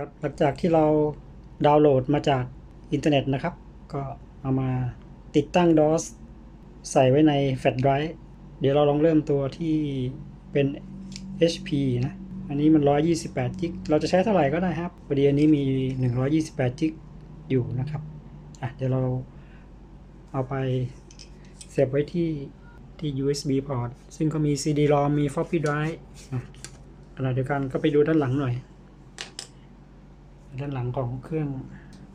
ครับหลังจากที่เราดาวน์โหลดมาจากอินเทอร์เน็ตนะครับ ก็เอามาติดตั้ง DOS ใส่ไว้ในแฟลชไดรฟ์เดี๋ยวเราลองเริ่มตัวที่เป็น HP นะ อันนี้มัน 128 จิก เราจะใช้เท่าไหร่ก็ได้ครับพอดีอันนี้มี 128 จิกอยู่นะครับอะเดี๋ยวเราเอาไปเสียบไว้ที่ที่ USB port ซึ่งก็มี CD-ROM มี floppy drive นะขณะเดียวกันก็ไปดูด้านหลังหน่อย ด้านหลังของเครื่อง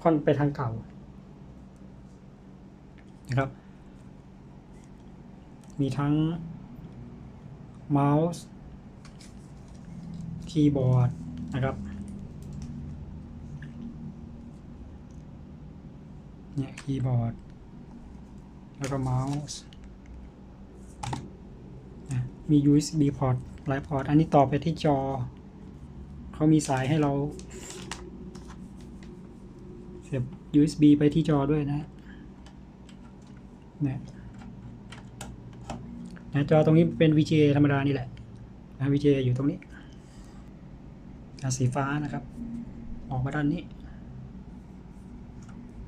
ค่อนไปทางเก่านะครับ มีทั้งเมาส์คีย์บอร์ดนะครับเนี่ยคีย์บอร์ด แล้วก็เมาส์นะมี USB พอร์ตหลายพอร์ต อันนี้ต่อไปที่จอ เขามีสายให้เรา เสียบ USB ไปที่จอด้วยนะนี่ยนะจอตรงนี้เป็น VGA ธรรมดานี่แหละนะ VGA อยู่ตรงนี้นะสีฟ้านะครับ ออกมาด้านนี้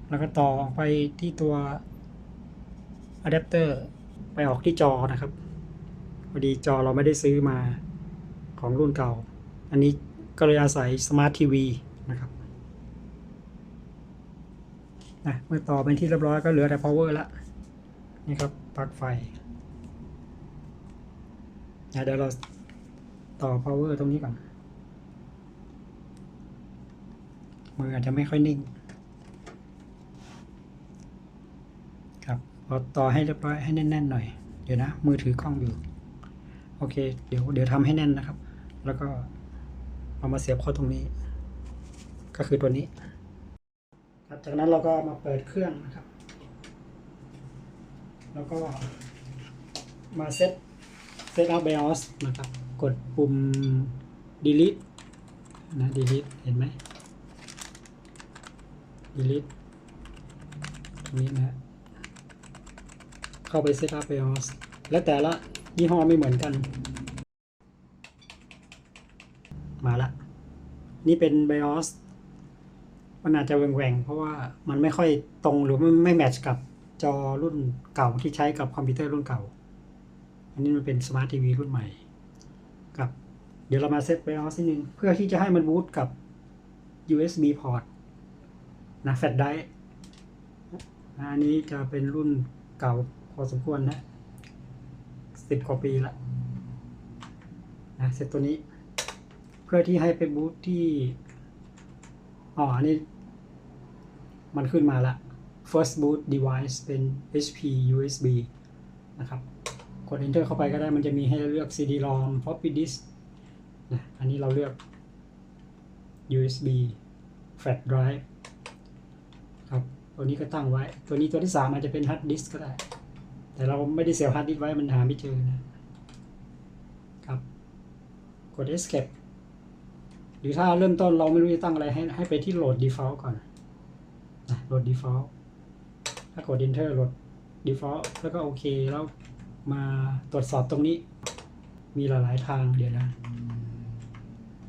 แล้วก็ต่อออกไปที่ตัวอะแดปเตอร์ไปออกที่จอนะครับพอดีจอเราไม่ได้ซื้อมาของรุ่นเก่า อันนี้ก็เลยอาศัยสมาร์ททีวีนะครับ นะเมื่อต่อเป็นที่เรียบร้อยก็เหลือแต่ power ละนี่ครับปลั๊กไฟนะเดี๋ยวเราต่อ power ตรงนี้ก่อน มืออาจจะไม่ค่อยนิ่ง ครับพอต่อให้เรียบร้อยให้แน่นๆหน่อย เดี๋ยวนะ มือถือกล้องอยู่ โอเค เดี๋ยวเดี๋ยวทำให้แน่นนะครับ แล้วก็เอามาเสียบเข้าตรงนี้ ก็คือตัวนี้ ครับจากนั้นเราก็มาเปิดเครื่องนะครับ แล้วก็มาเซตเซตอัพ BIOS นะครับ กดปุ่ม delete นะ delete เห็นไหม delete ตรงนี้นะเข้าไป set up BIOS และแต่ละยี่ห้อไม่เหมือนกัน มาละ นี่เป็น BIOS มันอาจจะแหว่งๆเพราะว่ามันไม่ค่อยตรงหรือมันไม่แมทช์กับจอรุ่นเก่าที่ใช้กับคอมพิวเตอร์รุ่นเก่า อันนี้มันเป็นสมาร์ททีวีรุ่นใหม่กับเดี๋ยวเรามาเซต BIOS นิดนึงเพื่อที่จะให้มันบูตกับ USB port นะแฟลชไดรฟ์อันนี้จะเป็นรุ่นเก่าพอสมควรนะสิบกว่าปีละนะเซตตัวนี้ เพื่อที่ให้ไปบูตที่อ๋ออันนี้ มันขึ้นมาละ first boot device เป็น HP USB นะครับ กด enter เข้าไปก็ได้มันจะมีให้เลือก CD-ROM floppy disk นะอันนี้เราเลือก USB flash drive ครับ ตัวนี้ก็ตั้งไว้ ตัวนี้ตัวที่สามอาจจะเป็น hard disk ก็ได้ แต่เราไม่ได้เสียบ hard disk ไว้มันหาไม่เจอนะครับ กด escape หรือถ้าเริ่มต้นเราไม่รู้จะตั้งอะไรให้ให้ไปที่โหลด default ก่อน โหลด default ถ้ากด enter โหลด default แล้วก็โอเค แล้วมาตรวจสอบตรงนี้ มีหลายๆทางเดี๋ยวนะ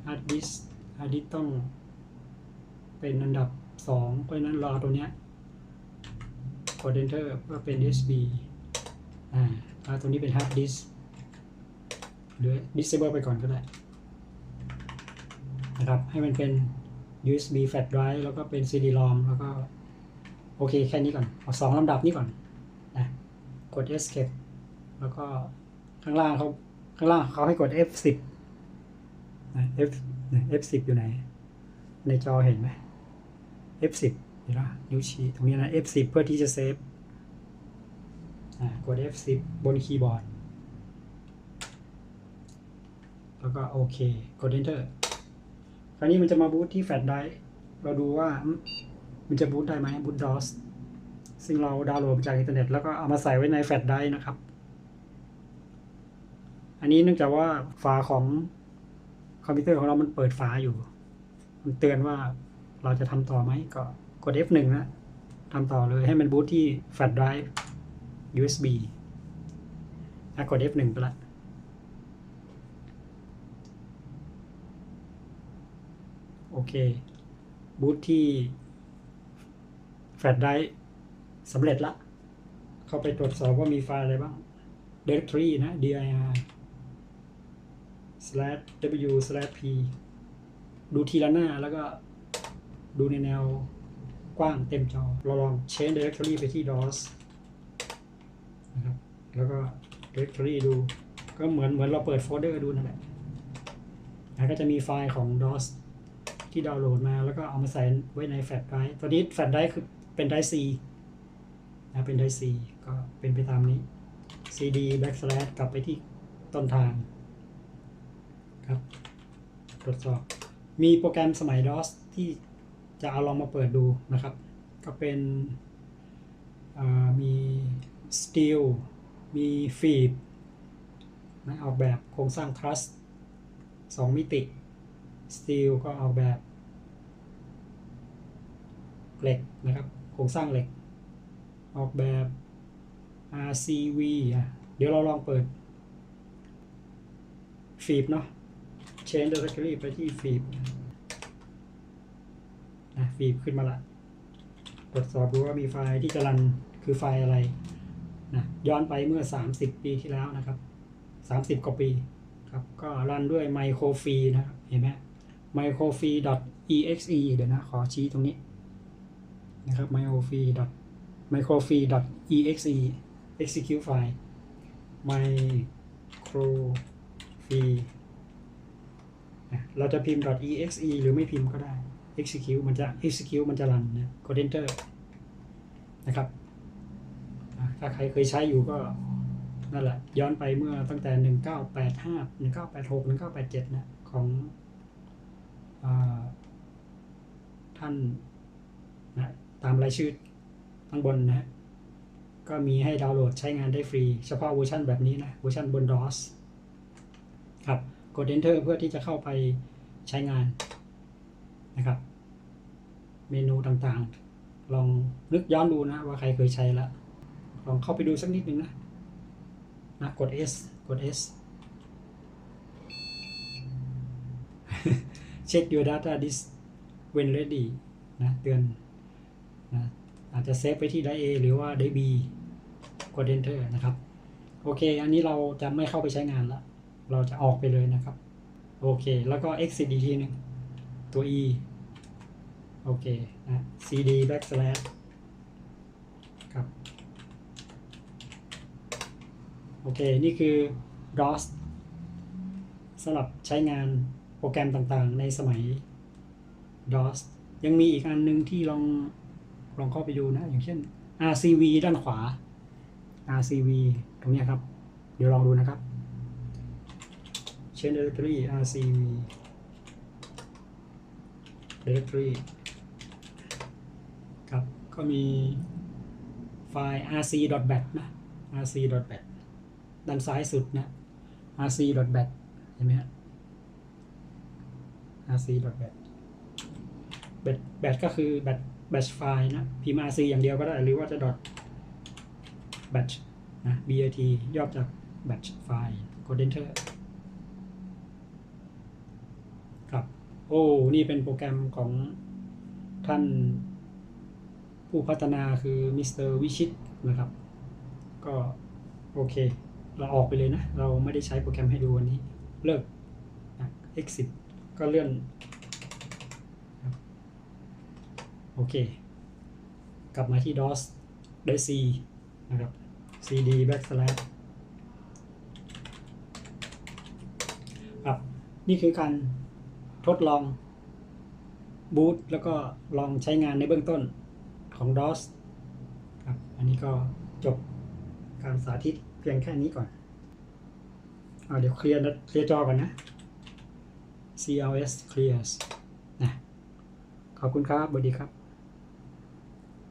hard disk hard disk ต้อง เป็นอันดับ 2 เพราะฉะนั้นรอตัวเนี้ยกด enter เพื่อเป็น USB อ่าถ้าตัวนี้เป็น hard disk หรือ disable ไปก่อนก็ได้นะครับ ให้มันเป็น USB flash drive แล้วก็เป็น CD-ROM แล้วก็ โอเคแค่นี้ก่อน เอาสองลำดับนี้ก่อนนะกด escape แล้วก็ข้างล่างเขาข้างล่างเขาให้กด F10 นะ F นะ F10 อยู่ไหน ในจอเห็นไหม F10 เห็นปะนิ้วชี้ตรงนี้นะ F10 เพื่อที่จะเซฟอ่ากด F10 บนคีย์บอร์ด แล้วก็โอเค กด enter คราวนี้มันจะมาบูตที่แฟลชไดรฟ์เราดูว่ามันจะบูตได้ไหมบูต DOS ซึ่งเราดาวน์โหลดมาจากอินเทอร์เน็ตแล้วก็เอามาใส่ไว้ในแฟลชไดรฟ์นะครับ อันนี้เนื่องจากว่าฝาของคอมพิวเตอร์ของเรามันเปิดฝาอยู่ มันเตือนว่าเราจะทำต่อไหมก็กด F1 นะทำต่อเลยให้มันบูตที่แฟลชไดรฟ์ USB นะกด F1 ไปละ โอ เค บูตที่แฟลชไดรฟ์สำเร็จละ เข้าไปตรวจสอบว่ามีไฟล์อะไรบ้าง directory นะ dir slash w slash p ดูทีละหน้าแล้วก็ดูในแนวกว้างเต็มจอ เราลอง change directory ไปที่ DOS นะครับ แล้วก็ directory ดู ก็เหมือนเหมือนเราเปิดโฟลเดอร์ดูนั่นแหละแล้วก็จะมีไฟล์ของ DOS ที่ดาวน์โหลดมา แล้วก็เอามาใส่ไว้ในแฟลชไดรฟ์ตอนนี้แฟลชไดรฟ์คือเป็นไดรฟ์ C นะเป็นไดรฟ์ C ก็เป็นไปตามนี้ cd backslash กลับไปที่ต้นทางครับตรวจสอบ มีโปรแกรมสมัย DOS ที่จะเอาลองมาเปิดดูนะครับ ก็เป็นมี Steel มี Feed นะออกแบบโครงสร้าง Trust สอง มิติ Steel ก็ออกแบบเหล็กนะครับโครงสร้างเหล็ก ออกแบบ RCV อะเดี๋ยวเราลองเปิด Feed เนาะ change directory ไปที่ Feed นะ Feed ขึ้นมาละตรวจสอบดูว่ามีไฟล์ที่จะรันคือไฟล์อะไรนะย้อนไปเมื่อ 30 ปีที่แล้วนะครับ 30 กว่าปีครับก็รันด้วย microfree นะครับ เห็นไหม microfree.exe เดี๋ยวนะ ขอชี้ตรงนี้นะครับ microfree. microfree.exe execute file microfree นะเราจะพิมพ์ .exe หรือไม่พิมพ์ก็ได้ execute มันจะ execute มันจะรันนะกด enter นะครับ ถ้าใครเคยใช้อยู่ก็นั่นแหละ ย้อนไปเมื่อตั้งแต่ 1985 1986 1987 นะ ของ ท่านนะตามรายชื่อข้างบนนะก็มีให้ดาวน์โหลดใช้งานได้ฟรี เฉพาะเวอร์ชันแบบนี้นะเวอร์ชันบน DOS ครับกด Enter เพื่อที่จะเข้าไปใช้งานนะครับ เมนูต่างๆ ลองนึกย้อนดูนะว่าใครเคยใช้แล้วลองเข้าไปดูสักนิดนึงนะนะกด S กด S check your data disk when ready นะเตือนนะอาจจะเซฟไปที่ได้ A หรือว่าได้ B กด Enter นะครับ โอเค อันนี้เราจะไม่เข้าไปใช้งานละเราจะออกไปเลยนะครับ โอเค แล้วก็ exit อีกทีหนึง ตัว E โอเคนะ cd backslash ครับ โอเค นี่คือ DOS สำหรับใช้งาน โปรแกรมต่างๆ ในสมัย DOS ยังมีอีกอันหนึงที่ลองลองเข้าไปดูนะ อย่างเช่น RCV ด้านขวา RCV ตรงนี้ครับ เดี๋ยวลองดูนะครับ Chain Directory RCV Directory ครับ ก็มีไฟล์ rc.bat นะ rc.bat ด้านซ้ายสุดนะ rc.bat เห็นไหมฮะ rc.bat bat bat ก็คือ bat batch file นะพิมพ์ rc อย่างเดียวก็ได้ หรือว่าจะ dot batch นะ bat ย่อจาก batch file กด enter ครับ โอ้ นี่เป็นโปรแกรมของท่านผู้พัฒนาคือมิสเตอร์วิชิตนะครับ ก็โอเค เราออกไปเลยนะ เราไม่ได้ใช้โปรแกรมให้ดูวันนี้ เลิกนะ exit ก็เลื่อน โอเค กลับมาที่ DOS ได้ C นะครับ cd backslash ครับนี่คือการทดลองบูตแล้วก็ลองใช้งานในเบื้องต้นของ DOS ครับ อันนี้ก็จบการสาธิตเพียงแค่นี้ก่อนอเดี๋ยวเคลียร์เคลียร์จอก่อนนะ CLS clears นะขอบคุณครับสวัสดีครับ